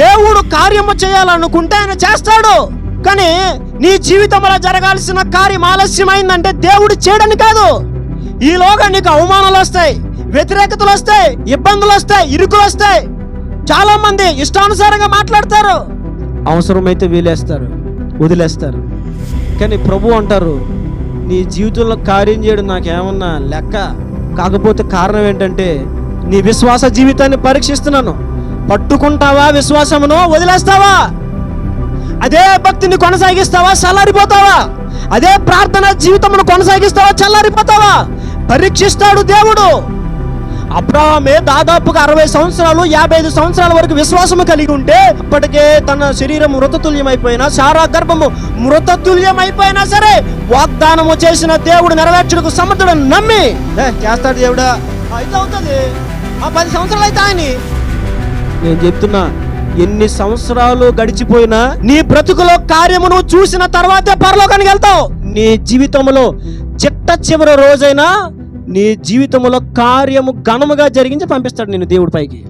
దేవుడు కార్యము చేయాలనుకుంటే ఆయన చేస్తాడు. కానీ నీ జీవితంలో జరగాల్సిన కార్యం ఆలస్యమైందంటే దేవుడు చేయడని కాదు. ఈలోగా నీకు అవమానాలు వస్తాయి వ్యతిరేకతలు వస్తాయి ఇబ్బందులు వస్తాయి ఇరుకులు వస్తాయి. చాలా మంది ఇష్టానుసారంగా మాట్లాడతారు. అవసరమైతే వీలేస్తారు వదిలేస్తారు. కానీ ప్రభు అంటారు నీ జీవితంలో కార్యం చేయడం నాకేమన్నా లెక్క కాకపోతే కారణం ఏంటంటే నీ విశ్వాస జీవితాన్ని పరీక్షిస్తున్నాను. పట్టుకుంటావా విశ్వాసమును వదిలేస్తావా? అదే భక్తిని కొనసాగిస్తావా? చల్లారిపోతావా? అదే ప్రార్థన జీవితమును కొనసాగిస్తావా? చల్లారిపోతావా? పరీక్షిస్తాడు దేవుడు. అబ్రాహమే దాదాపుగా అరవై సంవత్సరాలు యాభై ఐదు సంవత్సరాల వరకు విశ్వాసము కలిగి ఉంటే అప్పటికే తన శరీరం మృతతుల్యమైపోయినా సారా గర్భము మృతతుల్యమైపోయినా సరే వాగ్దానము చేసిన దేవుడు నెరవేర్చుడుకు సమర్థుడు నమ్మి. "ఏ, చేస్తాడు దేవుడా? అయితే అవుతుంది. ఆ పది సంవత్సరాలు అయితే ఆయన నేను చెప్తున్నా ఎన్ని సంవత్సరాలు గడిచిపోయినా నీ బ్రతుకులో కార్యమును చూసిన తర్వాతే పరలోకానికి వెళ్తావు. నీ జీవితంలో చిట్ట చివరి రోజైనా నీ జీవితంలో కార్యము ఘనముగా జరిగించి పంపిస్తాడు నేను దేవుడి పైకి.